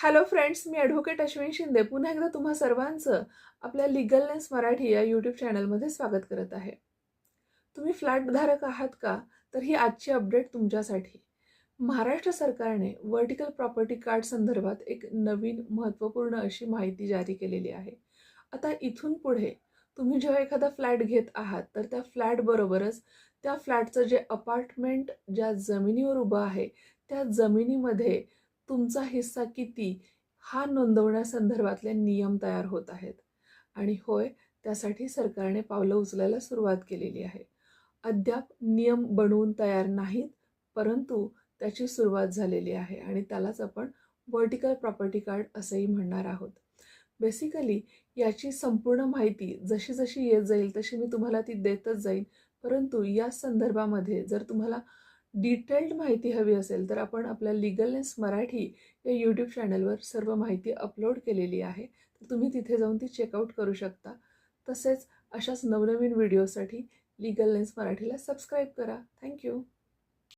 Hello friends मी advocate Ashwin Shinde. पुन्हा एकदा तुम्हा सर्वांचं आपल्या लिगलनेस मराठी या यूट्यूब चॅनलमध्ये स्वागत करत आहे. तुम्ही फ्लॅटधारक आहात का? तर ही आजची अपडेट तुमच्यासाठी. महाराष्ट्र सरकारने वर्टिकल प्रॉपर्टी कार्ड संदर्भात एक नवीन महत्त्वपूर्ण अशी माहिती जारी केलेली आहे. आता इथून पुढे तुम्ही जेव्हा एखादा फ्लॅट घेत आहात तर त्या फ्लॅटबरोबरच त्या फ्लॅटचं जे अपार्टमेंट ज्या जमिनीवर उभं आहे त्या जमिनीमध्ये तुमचा हिस्सा किती हा नोंदवण्यासंदर्भातले नियम तयार होत आहेत. आणि होय त्यासाठी सरकारने पावलं उचलायला सुरुवात केलेली आहे. अद्याप नियम बनवून तयार नाहीत परंतु त्याची सुरुवात झालेली आहे आणि त्यालाच आपण वर्टिकल प्रॉपर्टी कार्ड असंही म्हणणार आहोत. बेसिकली याची संपूर्ण माहिती जशी जशी येत जाईल तशी मी तुम्हाला ती देतच जाईन. परंतु या संदर्भामध्ये जर तुम्हाला डिटेल्ड माहिती हवी असेल तर आपण आपल्या लिगलनेस मराठी या यूट्यूब चॅनलवर सर्व माहिती अपलोड केलेली आहे. तर तुम्ही तिथे जाऊन ती चेकआउट करू शकता. तसेच अशाच नवनवीन व्हिडिओसाठी लिगलनेस मराठीला सबस्क्राईब करा. थँक्यू